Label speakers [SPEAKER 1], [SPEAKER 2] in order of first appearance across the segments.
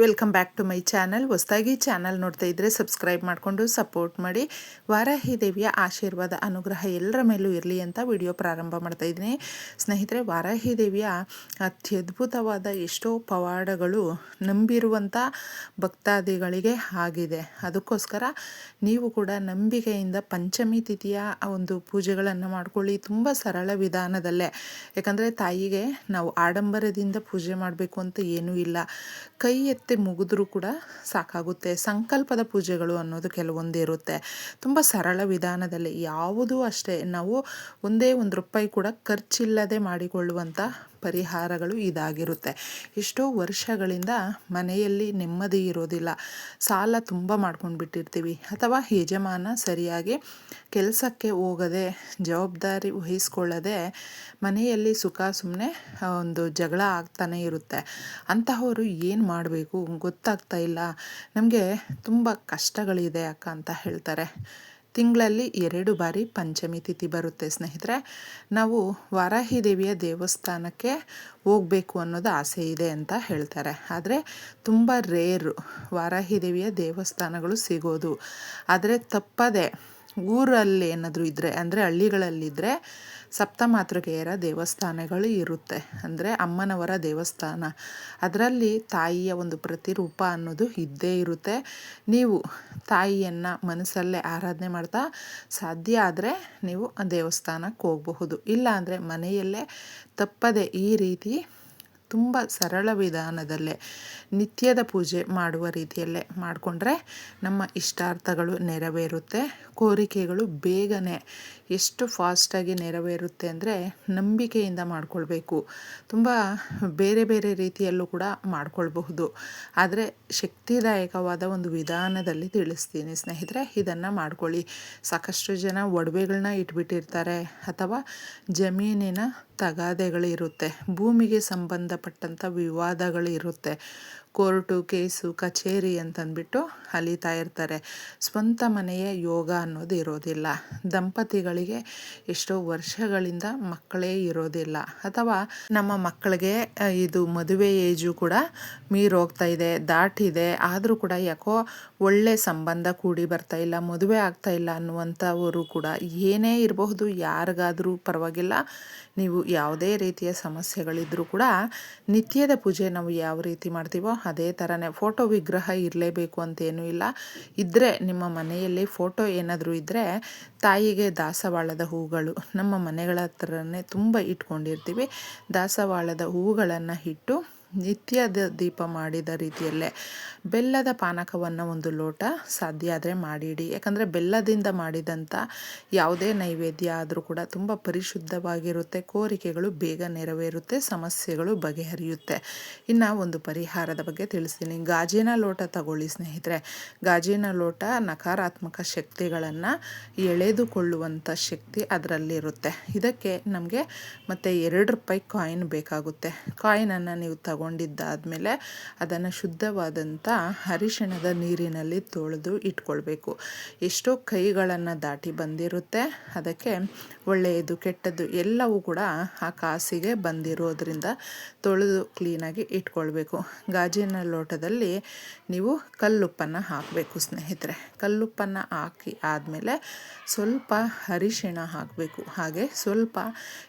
[SPEAKER 1] Welcome back to my channel. ಹೊಸದಾಗಿ channel ನೋಡ್ತಾ ಇದ್ದರೆ ಸಬ್ಸ್ಕ್ರೈಬ್ ಮಾಡಿಕೊಂಡು ಸಪೋರ್ಟ್ ಮಾಡಿ. ವಾರಾಹಿ ದೇವಿಯ ಆಶೀರ್ವಾದ, ಅನುಗ್ರಹ ಎಲ್ಲರ ಮೇಲೂ ಇರಲಿ ಅಂತ ವಿಡಿಯೋ ಪ್ರಾರಂಭ ಮಾಡ್ತಾ ಇದ್ದೀನಿ. ಸ್ನೇಹಿತರೆ ವಾರಾಹಿ ದೇವಿಯ ಅತ್ಯದ್ಭುತವಾದ ಎಷ್ಟೋ ಪವಾಡಗಳು ನಂಬಿರುವಂಥ ಭಕ್ತಾದಿಗಳಿಗೆ ಆಗಿದೆ. ಅದಕ್ಕೋಸ್ಕರ ನೀವು ಕೂಡ ನಂಬಿಕೆಯಿಂದ ಪಂಚಮಿ ತಿಥಿಯ ಒಂದು ಪೂಜೆಗಳನ್ನು ಮಾಡಿಕೊಳ್ಳಿ. ತುಂಬ ಸರಳ ವಿಧಾನದಲ್ಲೇ. ಯಾಕಂದರೆ ತಾಯಿಗೆ ನಾವು ಆಡಂಬರದಿಂದ ಪೂಜೆ ಮಾಡಬೇಕು ಅಂತ ಏನೂ ಇಲ್ಲ. ಕೈ ಎತ್ತಿ ಮುಗಿದ್ರೂ ಕೂಡ ಸಾಕಾಗುತ್ತೆ. ಸಂಕಲ್ಪದ ಪೂಜೆಗಳು ಅನ್ನೋದು ಕೆಲವೊಂದು ಇರುತ್ತೆ. ತುಂಬ ಸರಳ ವಿಧಾನದಲ್ಲಿ ಯಾವುದೂ ಅಷ್ಟೇ ನಾವು ಒಂದೇ ಒಂದು ರೂಪಾಯಿ ಕೂಡ ಖರ್ಚಿಲ್ಲದೆ ಮಾಡಿಕೊಳ್ಳುವಂಥ ಪರಿಹಾರಗಳು ಇದಾಗಿರುತ್ತೆ. ಎಷ್ಟೋ ವರ್ಷಗಳಿಂದ ಮನೆಯಲ್ಲಿ ನೆಮ್ಮದಿ ಇರೋದಿಲ್ಲ. ಸಾಲ ತುಂಬ ಮಾಡ್ಕೊಂಡು ಬಿಟ್ಟಿರ್ತೀವಿ ಅಥವಾ ಯಜಮಾನ ಸರಿಯಾಗಿ ಕೆಲಸಕ್ಕೆ ಹೋಗದೆ, ಜವಾಬ್ದಾರಿ ವಹಿಸ್ಕೊಳ್ಳದೆ ಮನೆಯಲ್ಲಿ ಸುಖ ಸುಮ್ಮನೆ ಒಂದು ಜಗಳ ಆಗ್ತಾನೆ ಇರುತ್ತೆ. ಅಂತಹವರು ಏನು ಮಾಡಬೇಕು? ಗೊತ್ತಾಗ್ತಾ ಇಲ್ಲ. ನಮಗೆ ತುಂಬ ಕಷ್ಟಗಳಿದೆ ಅಕ್ಕ ಅಂತ ಹೇಳ್ತಾರೆ. ತಿಂಗಳಲ್ಲಿ ಎರಡು ಬಾರಿ ಪಂಚಮಿ ತಿಥಿ ಬರುತ್ತೆ ಸ್ನೇಹಿತರೆ. ನಾವು ವಾರಾಹಿ ದೇವಿಯ ದೇವಸ್ಥಾನಕ್ಕೆ ಹೋಗಬೇಕು ಅನ್ನೋದು ಆಸೆ ಇದೆ ಅಂತ ಹೇಳ್ತಾರೆ. ಆದರೆ ತುಂಬ ರೇರು ವಾರಾಹಿ ದೇವಿಯ ದೇವಸ್ಥಾನಗಳು ಸಿಗೋದು. ಆದರೆ ತಪ್ಪದೆ ಊರಲ್ಲಿ ಏನಾದರೂ ಇದ್ದರೆ ಅಂದರೆ ಹಳ್ಳಿಗಳಲ್ಲಿದ್ದರೆ ಸಪ್ತಮಾತೃಕೆಯರ ದೇವಸ್ಥಾನಗಳು ಇರುತ್ತೆ. ಅಂದರೆ ಅಮ್ಮನವರ ದೇವಸ್ಥಾನ. ಅದರಲ್ಲಿ ತಾಯಿಯ ಒಂದು ಪ್ರತಿರೂಪ ಅನ್ನೋದು ಇದ್ದೇ ಇರುತ್ತೆ. ನೀವು ತಾಯಿಯನ್ನು ಮನಸ್ಸಲ್ಲೇ ಆರಾಧನೆ ಮಾಡ್ತಾ ಸಾಧ್ಯ ಆದರೆ ನೀವು ದೇವಸ್ಥಾನಕ್ಕೆ ಹೋಗಬಹುದು. ಇಲ್ಲ ಅಂದರೆ ಮನೆಯಲ್ಲೇ ತಪ್ಪದೆ ಈ ರೀತಿ ತುಂಬ ಸರಳ ವಿಧಾನದಲ್ಲೇ ನಿತ್ಯದ ಪೂಜೆ ಮಾಡುವ ರೀತಿಯಲ್ಲೇ ಮಾಡಿಕೊಂಡ್ರೆ ನಮ್ಮ ಇಷ್ಟಾರ್ಥಗಳು ನೆರವೇರುತ್ತೆ, ಕೋರಿಕೆಗಳು ಬೇಗನೆ ಎಷ್ಟು ಫಾಸ್ಟಾಗಿ ನೆರವೇರುತ್ತೆ ಅಂದರೆ ನಂಬಿಕೆಯಿಂದ ಮಾಡಿಕೊಳ್ಬೇಕು. ತುಂಬ ಬೇರೆ ಬೇರೆ ರೀತಿಯಲ್ಲೂ ಕೂಡ ಮಾಡಿಕೊಳ್ಬಹುದು. ಆದರೆ ಶಕ್ತಿದಾಯಕವಾದ ಒಂದು ವಿಧಾನದಲ್ಲಿ ತಿಳಿಸ್ತೀನಿ ಸ್ನೇಹಿತರೆ, ಇದನ್ನು ಮಾಡ್ಕೊಳ್ಳಿ. ಸಾಕಷ್ಟು ಜನ ಒಡವೆಗಳನ್ನ ಇಟ್ಬಿಟ್ಟಿರ್ತಾರೆ ಅಥವಾ ಜಮೀನಿನ ತಗಾದೆಗಳಿರುತ್ತೆ. ಭೂಮಿಗೆ ಸಂಬಂಧಪಟ್ಟಂಥ ವಿವಾದಗಳಿರುತ್ತೆ. ಕೋರ್ಟು ಕೇಸು ಕಚೇರಿ ಅಂತಂದ್ಬಿಟ್ಟು ಅಲಿತಾ ಇರ್ತಾರೆ ಸ್ವಂತ ಮನೆಯ ಯೋಗ ಅನ್ನೋದು ಇರೋದಿಲ್ಲ. ದಂಪತಿಗಳಿಗೆ ಎಷ್ಟೋ ವರ್ಷಗಳಿಂದ ಮಕ್ಕಳೇ ಇರೋದಿಲ್ಲ. ಅಥವಾ ನಮ್ಮ ಮಕ್ಕಳಿಗೆ ಇದು ಮದುವೆ ಏಜು ಕೂಡ ಮೀರೋಗ್ತಾ ಇದೆ, ದಾಟಿದೆ. ಆದರೂ ಕೂಡ ಯಾಕೋ ಒಳ್ಳೆ ಸಂಬಂಧ ಕೂಡಿ ಬರ್ತಾ ಇಲ್ಲ, ಮದುವೆ ಆಗ್ತಾ ಇಲ್ಲ ಅನ್ನುವಂಥವರು ಕೂಡ ಏನೇ ಇರಬಹುದು, ಯಾರಿಗಾದರೂ ಪರವಾಗಿಲ್ಲ. ನೀವು ಯಾವುದೇ ರೀತಿಯ ಸಮಸ್ಯೆಗಳಿದ್ದರೂ ಕೂಡ ನಿತ್ಯದ ಪೂಜೆ ನಾವು ಯಾವ ರೀತಿ ಮಾಡ್ತೀವೋ ಅದೇ ಥರನೇ ಫೋಟೋ ವಿಗ್ರಹ ಇರಲೇಬೇಕು ಅಂತೇನೂ ಇಲ್ಲ. ಇದ್ದರೆ ನಿಮ್ಮ ಮನೆಯಲ್ಲಿ ಫೋಟೋ ಏನಾದರೂ ಇದ್ದರೆ ತಾಯಿಗೆ ದಾಸವಾಳದ ಹೂಗಳು ನಮ್ಮ ಮನೆಗಳ ಹತ್ರನೇ ತುಂಬ ಇಟ್ಕೊಂಡಿರ್ತೀವಿ. ದಾಸವಾಳದ ಹೂಗಳನ್ನು ಇಟ್ಟು ನಿತ್ಯದ ದೀಪ ಮಾಡಿದ ರೀತಿಯಲ್ಲೇ ಬೆಲ್ಲದ ಪಾನಕವನ್ನು ಒಂದು ಲೋಟ ಸಾಧ್ಯ ಆದರೆ ಮಾಡಿಡಿ. ಯಾಕಂದರೆ ಬೆಲ್ಲದಿಂದ ಮಾಡಿದಂಥ ಯಾವುದೇ ನೈವೇದ್ಯ ಆದರೂ ಕೂಡ ತುಂಬ ಪರಿಶುದ್ಧವಾಗಿರುತ್ತೆ. ಕೋರಿಕೆಗಳು ಬೇಗ ನೆರವೇರುತ್ತೆ, ಸಮಸ್ಯೆಗಳು ಬಗೆಹರಿಯುತ್ತೆ. ಇನ್ನು ಒಂದು ಪರಿಹಾರದ ಬಗ್ಗೆ ತಿಳಿಸ್ತೀನಿ. ಗಾಜಿನ ಲೋಟ ತಗೊಳ್ಳಿ ಸ್ನೇಹಿತರೆ. ಗಾಜಿನ ಲೋಟ ನಕಾರಾತ್ಮಕ ಶಕ್ತಿಗಳನ್ನು ಎಳೆದುಕೊಳ್ಳುವಂಥ ಶಕ್ತಿ ಅದರಲ್ಲಿರುತ್ತೆ. ಇದಕ್ಕೆ ನಮಗೆ ಮತ್ತು ಎರಡು ರೂಪಾಯಿ ಕಾಯಿನ್ ಬೇಕಾಗುತ್ತೆ. ಕಾಯಿನನ್ನು ನೀವು ತಗೊಂಡಿದ್ದಾದಮೇಲೆ ಅದನ್ನು ಶುದ್ಧವಾದಂಥ ಅರಿಶಿಣದ ನೀರಿನಲ್ಲಿ ತೊಳೆದು ಇಟ್ಕೊಳ್ಬೇಕು. ಎಷ್ಟೋ ಕೈಗಳನ್ನು ದಾಟಿ ಬಂದಿರುತ್ತೆ. ಅದಕ್ಕೆ ಒಳ್ಳೆಯದು, ಕೆಟ್ಟದ್ದು ಎಲ್ಲವೂ ಕೂಡ ಆ ಕಾಸಿಗೆ ಬಂದಿರೋದ್ರಿಂದ ತೊಳೆದು ಕ್ಲೀನಾಗಿ ಇಟ್ಕೊಳ್ಬೇಕು. ಗಾಜಿನ ಲೋಟದಲ್ಲಿ ನೀವು ಕಲ್ಲುಪ್ಪನ್ನು ಹಾಕಬೇಕು ಸ್ನೇಹಿತರೆ. ಕಲ್ಲುಪ್ಪನ್ನು ಹಾಕಿ ಆದಮೇಲೆ ಸ್ವಲ್ಪ ಅರಿಶಿಣ ಹಾಕಬೇಕು. ಹಾಗೆ ಸ್ವಲ್ಪ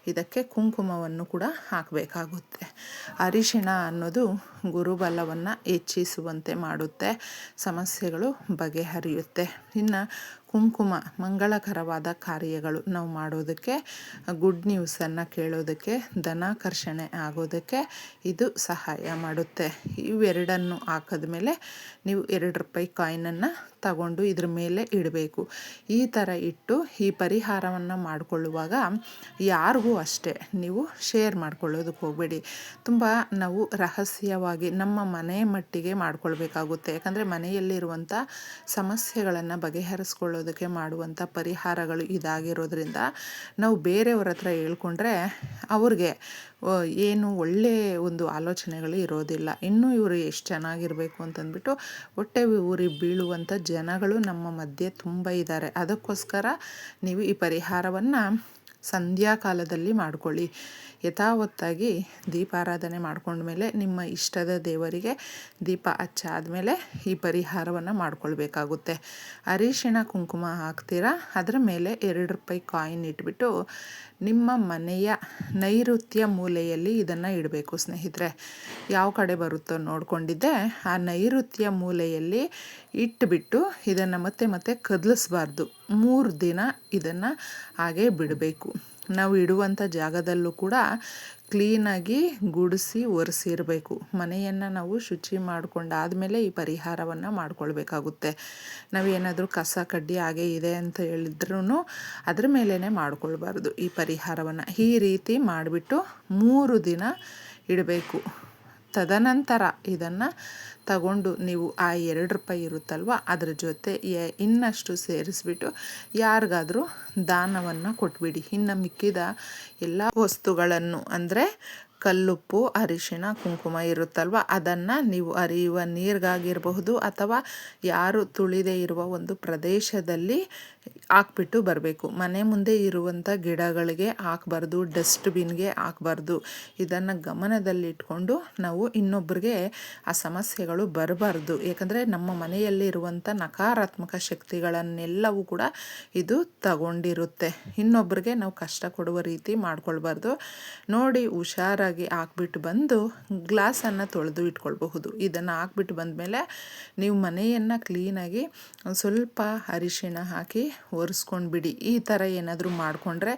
[SPEAKER 1] ಇದಕ್ಕೆ ಕುಂಕುಮವನ್ನು ಕೂಡ ಹಾಕಬೇಕಾಗುತ್ತೆ. ಅರಿಶಿಣ ಅನ್ನೋದು ಗುರುಬಲವನ್ನು ಹೆಚ್ಚಿಸುವಂತೆ ಮಾಡುತ್ತೆ. ಸಮಸ್ಯೆಗಳು ಬಗೆಹರಿಯುತ್ತೆ. ಇನ್ನು ಕುಂಕುಮ, ಮಂಗಳಕರವಾದ ಕಾರ್ಯಗಳು ನಾವು ಮಾಡೋದಕ್ಕೆ ಗುಡ್ ನ್ಯೂಸನ್ನು ಕೇಳೋದಕ್ಕೆ, ಧನಾಕರ್ಷಣೆ ಆಗೋದಕ್ಕೆ ಇದು ಸಹಾಯ ಮಾಡುತ್ತೆ. ಇವೆರಡನ್ನು ಹಾಕಿದ ಮೇಲೆ ನೀವು ಎರಡು ರೂಪಾಯಿ ಕಾಯಿನನ್ನು ತಗೊಂಡು ಇದ್ರ ಮೇಲೆ ಇಡಬೇಕು. ಈ ಥರ ಇಟ್ಟು ಈ ಪರಿಹಾರವನ್ನು ಮಾಡಿಕೊಳ್ಳುವಾಗ ಯಾರಿಗೂ ಅಷ್ಟೇ ನೀವು ಶೇರ್ ಮಾಡ್ಕೊಳ್ಳೋದಕ್ಕೆ ಹೋಗಬೇಡಿ. ತುಂಬ ನಾವು ರಹಸ್ಯವಾಗಿ ನಮ್ಮ ಮನೆ ಮಟ್ಟಿಗೆ ಮಾಡ್ಕೊಳ್ಬೇಕಾಗುತ್ತೆ. ಯಾಕಂದರೆ ಮನೆಯಲ್ಲಿರುವಂಥ ಸಮಸ್ಯೆಗಳನ್ನು ಬಗೆಹರಿಸ್ಕೊಳ್ಳೋದಕ್ಕೆ ಮಾಡುವಂಥ ಪರಿಹಾರಗಳು ಇದಾಗಿರೋದ್ರಿಂದ ನಾವು ಬೇರೆಯವ್ರ ಹತ್ರ ಹೇಳ್ಕೊಂಡ್ರೆ ಅವ್ರಿಗೆ ಏನು ಒಳ್ಳೆಯ ಒಂದು ಆಲೋಚನೆಗಳು ಇರೋದಿಲ್ಲ. ಇನ್ನೂ ಇವರು ಎಷ್ಟು ಚೆನ್ನಾಗಿರಬೇಕು ಅಂತಂದ್ಬಿಟ್ಟು ಹೊಟ್ಟೆ ಊರಿ ಬೀಳುವಂಥ ಜನಗಳು ನಮ್ಮ ಮಧ್ಯೆ ತುಂಬ ಇದ್ದಾರೆ. ಅದಕ್ಕೋಸ್ಕರ ನೀವು ಈ ಪರಿಹಾರವನ್ನು ಸಂಧ್ಯಾ ಮಾಡಿಕೊಳ್ಳಿ. ಯಥಾವತ್ತಾಗಿ ದೀಪಾರಾಧನೆ ಮಾಡ್ಕೊಂಡ್ಮೇಲೆ ನಿಮ್ಮ ಇಷ್ಟದ ದೇವರಿಗೆ ದೀಪ ಹಚ್ಚಾದಮೇಲೆ ಈ ಪರಿಹಾರವನ್ನು ಮಾಡ್ಕೊಳ್ಬೇಕಾಗುತ್ತೆ. ಅರಿಶಿಣ ಕುಂಕುಮ ಹಾಕ್ತೀರಾ? ಅದರ ಮೇಲೆ ಎರಡು ರೂಪಾಯಿ ಕಾಯಿನ್ ಇಟ್ಬಿಟ್ಟು ನಿಮ್ಮ ಮನೆಯ ನೈಋತ್ಯ ಮೂಲೆಯಲ್ಲಿ ಇದನ್ನು ಇಡಬೇಕು ಸ್ನೇಹಿತರೆ. ಯಾವ ಕಡೆ ಬರುತ್ತೋ ನೋಡ್ಕೊಂಡಿದ್ದೆ. ಆ ನೈಋತ್ಯ ಮೂಲೆಯಲ್ಲಿ ಇಟ್ಬಿಟ್ಟು ಇದನ್ನು ಮತ್ತೆ ಮತ್ತೆ ಕದಲಿಸ್ಬಾರ್ದು. ಮೂರು ದಿನ ಇದನ್ನು ಹಾಗೆ ಬಿಡಬೇಕು. ನಾವು ಇಡುವಂಥ ಜಾಗದಲ್ಲೂ ಕೂಡ ಕ್ಲೀನಾಗಿ ಗುಡಿಸಿ ಒರೆಸಿರಬೇಕು. ಮನೆಯನ್ನು ನಾವು ಶುಚಿ ಮಾಡಿಕೊಂಡಾದಮೇಲೆ ಈ ಪರಿಹಾರವನ್ನು ಮಾಡ್ಕೊಳ್ಬೇಕಾಗುತ್ತೆ. ನಾವೇನಾದರೂ ಕಸ, ಕಡ್ಡಿ ಹಾಗೆ ಇದೆ ಅಂತ ಹೇಳಿದ್ರೂ ಅದ್ರ ಮೇಲೇ ಮಾಡ್ಕೊಳ್ಬಾರ್ದು ಈ ಪರಿಹಾರವನ್ನು. ಈ ರೀತಿ ಮಾಡಿಬಿಟ್ಟು ಮೂರು ದಿನ ಇಡಬೇಕು. ತದನಂತರ ಇದನ್ನು ತಗೊಂಡು ನೀವು ಆ ಎರಡು ರೂಪಾಯಿ ಇರುತ್ತಲ್ವ? ಅದರ ಜೊತೆ ಇನ್ನಷ್ಟು ಸೇರಿಸ್ಬಿಟ್ಟು ಯಾರಿಗಾದರೂ ದಾನವನ್ನು ಕೊಟ್ಬಿಡಿ. ಇನ್ನು ಮಿಕ್ಕಿದ ಎಲ್ಲ ವಸ್ತುಗಳನ್ನು ಅಂದರೆ ಕಲ್ಲುಪ್ಪು, ಅರಿಶಿಣ, ಕುಂಕುಮ ಇರುತ್ತಲ್ವ? ಅದನ್ನು ನೀವು ಅರಿಯುವ ನೀರಿಗಾಗಿರಬಹುದು ಅಥವಾ ಯಾರು ತುಳಿದೇ ಇರುವ ಒಂದು ಪ್ರದೇಶದಲ್ಲಿ ಹಾಕ್ಬಿಟ್ಟು ಬರಬೇಕು. ಮನೆ ಮುಂದೆ ಇರುವಂಥ ಗಿಡಗಳಿಗೆ ಹಾಕ್ಬಾರ್ದು, ಡಸ್ಟ್ಬಿನ್ಗೆ ಹಾಕಬಾರ್ದು. ಇದನ್ನು ಗಮನದಲ್ಲಿಟ್ಕೊಂಡು ನಾವು ಇನ್ನೊಬ್ಬರಿಗೆ ಆ ಸಮಸ್ಯೆಗಳು ಬರಬಾರ್ದು. ಯಾಕಂದರೆ ನಮ್ಮ ಮನೆಯಲ್ಲಿರುವಂಥ ನಕಾರಾತ್ಮಕ ಶಕ್ತಿಗಳನ್ನೆಲ್ಲವೂ ಕೂಡ ಇದು ತಗೊಂಡಿರುತ್ತೆ. ಇನ್ನೊಬ್ಬರಿಗೆ ನಾವು ಕಷ್ಟ ಕೊಡುವ ರೀತಿ ಮಾಡ್ಕೊಳ್ಬಾರ್ದು. ನೋಡಿ ಹುಷಾರಾಗಿ ಹಾಕ್ಬಿಟ್ಟು ಬಂದು ಗ್ಲಾಸನ್ನು ತೊಳೆದು ಇಟ್ಕೊಳ್ಬಹುದು. ಇದನ್ನು ಹಾಕ್ಬಿಟ್ಟು ಬಂದಮೇಲೆ ನೀವು ಮನೆಯನ್ನು ಕ್ಲೀನಾಗಿ ಸ್ವಲ್ಪ ಅರಿಶಿಣ ಹಾಕಿ ಒರೆಸ್ಕೊಂಡು ಬಿಡಿ ಈ ಥರ ಏನಾದರೂ ಮಾಡಿಕೊಂಡ್ರೆ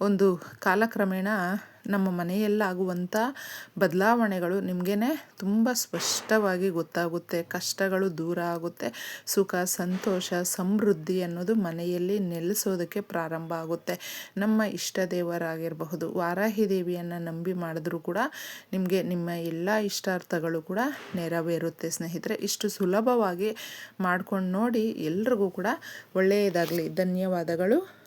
[SPEAKER 1] ಒಂದು ಕಾಲಕ್ರಮೇಣ ನಮ್ಮ ಮನೆಯಲ್ಲಾಗುವಂಥ ಬದಲಾವಣೆಗಳು ನಿಮಗೇ ತುಂಬ ಸ್ಪಷ್ಟವಾಗಿ ಗೊತ್ತಾಗುತ್ತೆ. ಕಷ್ಟಗಳು ದೂರ ಆಗುತ್ತೆ. ಸುಖ, ಸಂತೋಷ, ಸಮೃದ್ಧಿ ಅನ್ನೋದು ಮನೆಯಲ್ಲಿ ನೆಲೆಸೋದಕ್ಕೆ ಪ್ರಾರಂಭ ಆಗುತ್ತೆ. ನಮ್ಮ ಇಷ್ಟ ದೇವರಾಗಿರಬಹುದು. ವಾರಾಹಿ ದೇವಿಯನ್ನು ನಂಬಿ ಮಾಡಿದ್ರೂ ಕೂಡ ನಿಮಗೆ ನಿಮ್ಮ ಎಲ್ಲ ಇಷ್ಟಾರ್ಥಗಳು ಕೂಡ ನೆರವೇರುತ್ತೆ ಸ್ನೇಹಿತರೆ. ಇಷ್ಟು ಸುಲಭವಾಗಿ ಮಾಡ್ಕೊಂಡು ನೋಡಿ ಎಲ್ರಿಗೂ ಕೂಡ ಒಳ್ಳೆಯದಾಗಲಿ. ಧನ್ಯವಾದಗಳು.